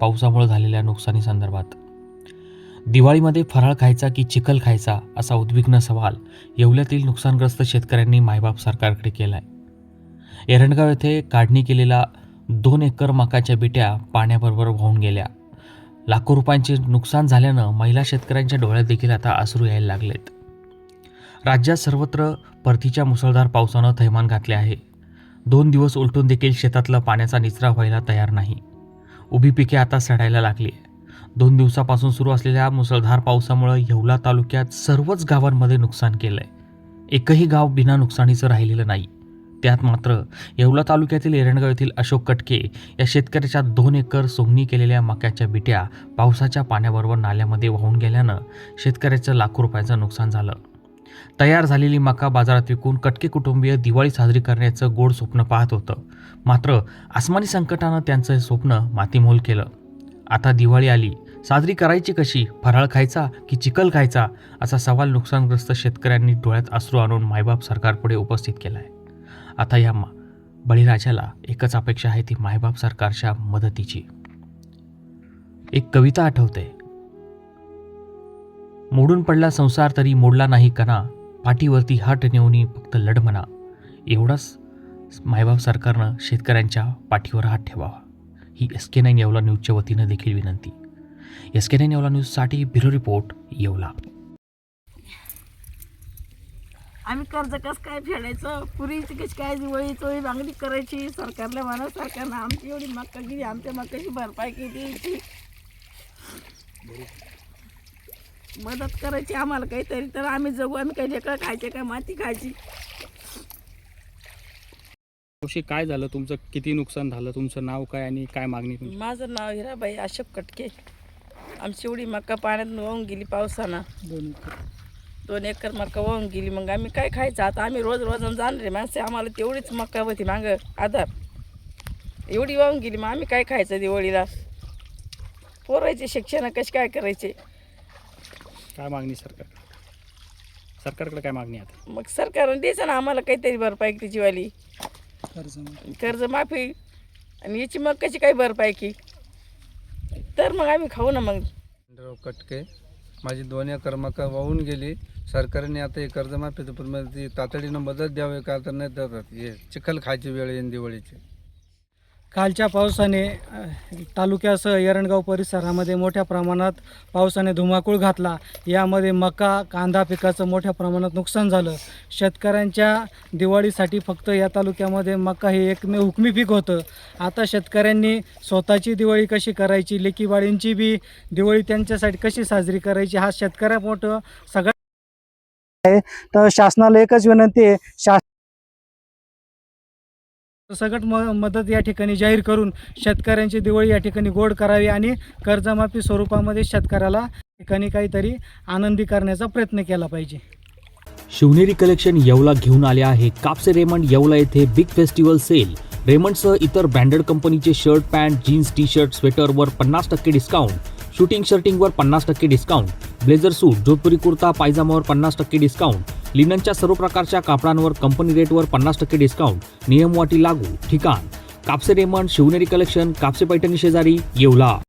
पावसामुळे झालेल्या नुकसानीसंदर्भात दिवाळीमध्ये फराळ खायचा की चिखल खायचा असा उद्विग्न सवाल येवल्यातील नुकसानग्रस्त शेतकऱ्यांनी मायबाप सरकारकडे केला आहे एरंडगाव येथे काढणी केलेला दोन एकर मकाच्या बिट्या पाण्याबरोबर वाहून गेल्या. लाखो रुपयांचे नुकसान झाल्यानं महिला शेतकऱ्यांच्या डोळ्यात देखील आता आसरू यायला लागलेत. राज्यात सर्वत्र परतीच्या मुसळधार पावसानं थैमान घातले आहे. दोन दिवस उलटून देखील शेतातला पाण्याचा निचरा व्हायला तयार नाही. उभी पिके आता सडायला लागली. आहे दोन दिवसापासून सुरू असलेल्या मुसळधार पावसामुळे येवला तालुक्यात सर्वच गावांमध्ये नुकसान केलं आहे एकही गाव बिना नुकसानीचं राहिलेलं नाही. त्यात मात्र येवला तालुक्यातील एरणगाव येथील अशोक कटके या शेतकऱ्याच्या दोन एकर सोंगणी केलेल्या मक्याच्या बिट्या पावसाच्या पाण्याबरोबर नाल्यामध्ये वाहून गेल्यानं शेतकऱ्याचं लाखो रुपयांचं नुकसान झालं. तयार झालेली मका बाजारात विकून कटके कुटुंबीय दिवाळी साजरी करण्याचं गोड स्वप्न पाहत होतं. मात्र आसमानी संकटानं त्यांचं हे स्वप्न मातीमोल केलं. आता दिवाळी आली. साजरी करायची कशी? फराळ खायचा की चिखल खायचा? असा सवाल नुकसानग्रस्त शेतकऱ्यांनी डोळ्यात अश्रू आणून मायबाप सरकारपुढे उपस्थित केला आहे आता या मा बळीराजाला एकच अपेक्षा आहे ती मायबाप सरकारच्या मदतीची. एक कविता आठवते. मोडून पडला संसार तरी मोडला नाही कणा. पाठीवरती हाट नेऊनी फक्त लढ म्हणा. एवढाच मायबाप सरकारनं शेतकऱ्यांच्या पाठीवर हात ठेवावा. ही एस के नाईन येवला न्यूजच्या वतीनं देखील विनंती. एस के नाईन येवला न्यूजसाठी ब्युरो रिपोर्ट येवला. आम्ही कर्ज कसं काय फेडायचं? पुरी कशी काय दिवाळी चोळी मागणी करायची? सरकारला म्हणा सरकारनं आमची एवढी मक्का केली आमच्या मक्काची भरपाई केली मदत करायची आम्हाला काहीतरी तर आम्ही जगू आम्ही काही ढेकळं खायचे काय माती खायची. मावशी काय झालं तुमचं? किती नुकसान झालं? तुमचं नाव काय आणि काय मागणी तुमची? माझं नाव हिराबाई अशोक कटके. आमची एवढी मक्का पाण्यात वाहून गेली पावसानं. दोन एकर. मक्का वाहून गेली. मग आम्ही काय खायचं? आता आम्ही रोज रोज जाणरे माणसे आम्हाला तेवढीच मक्का होती मागं. आधार. एवढी वाहून गेली. मग आम्ही काय खायचं दिवाळीला? पोरायचे शिक्षण कसे काय करायचे? काय मागणी सरकार सरकारकडे? काय मागणी आहे आता? मग सरकारनं द्यायचं ना आम्हाला काहीतरी भरपाई कर्ज माफी. आणि याची मग कशी काय भरपाई की तर मग आम्ही खाऊ ना मग. कटके माझी दोन एकर मका वाहून गेली. सरकारने आता हे कर्जमाफीचं पण मला ती तातडीनं मदत द्यावी का तर नाही देतात हे चिखल खायची वेळ येईन दिवाळीची. कालच्या पावसाने तालुक्यासह एरणगाव परिसरामध्ये मोठ्या प्रमाणात पावसाने धुमाकूळ घातला. यामध्ये मका कांदा पिकाचं मोठ्या प्रमाणात नुकसान झालं. शेतकऱ्यांच्या दिवाळीसाठी फक्त या तालुक्यामध्ये मका हे एकमेव हुकमी पीक होतं. आता शेतकऱ्यांनी स्वतःची दिवाळी कशी करायची लेकीबाळींची बी दिवाळी त्यांच्यासाठी कशी साजरी करायची हा शेतकऱ्या मोठं सगळ्या आहे तर शासनाला एकच विनंती आहे शास सगळं म मदत या ठिकाणी जाहीर करून शेतकऱ्यांची दिवाळी या ठिकाणी गोड करावी आणि कर्जमाफी स्वरूपामध्ये शेतकऱ्याला ठिकाणी काहीतरी आनंदी करण्याचा प्रयत्न केला पाहिजे. शिवनेरी कलेक्शन येवला घेऊन आले आहे कापसे रेमंड येवला येथे बिग फेस्टिवल सेल. रेमंडसह इतर ब्रँडेड कंपनीचे shirt pant jeans T shirt स्वेटरवर पन्नास टक्के डिस्काउंट शूटिंग शर्टिंगवर पन्नास टक्के discount blazer suit Jodhpuri kurta पायजामावर पन्नास टक्के डिस्काउंट लिननच्या सर्व प्रकारच्या कापडांवर कंपनी रेटवर पन्नास टक्के डिस्काउंट नियमवाटी लागू ठिकाण. कापसे रेमंड शिवनेरी कलेक्शन कापसे पैठणी शेजारी येवला.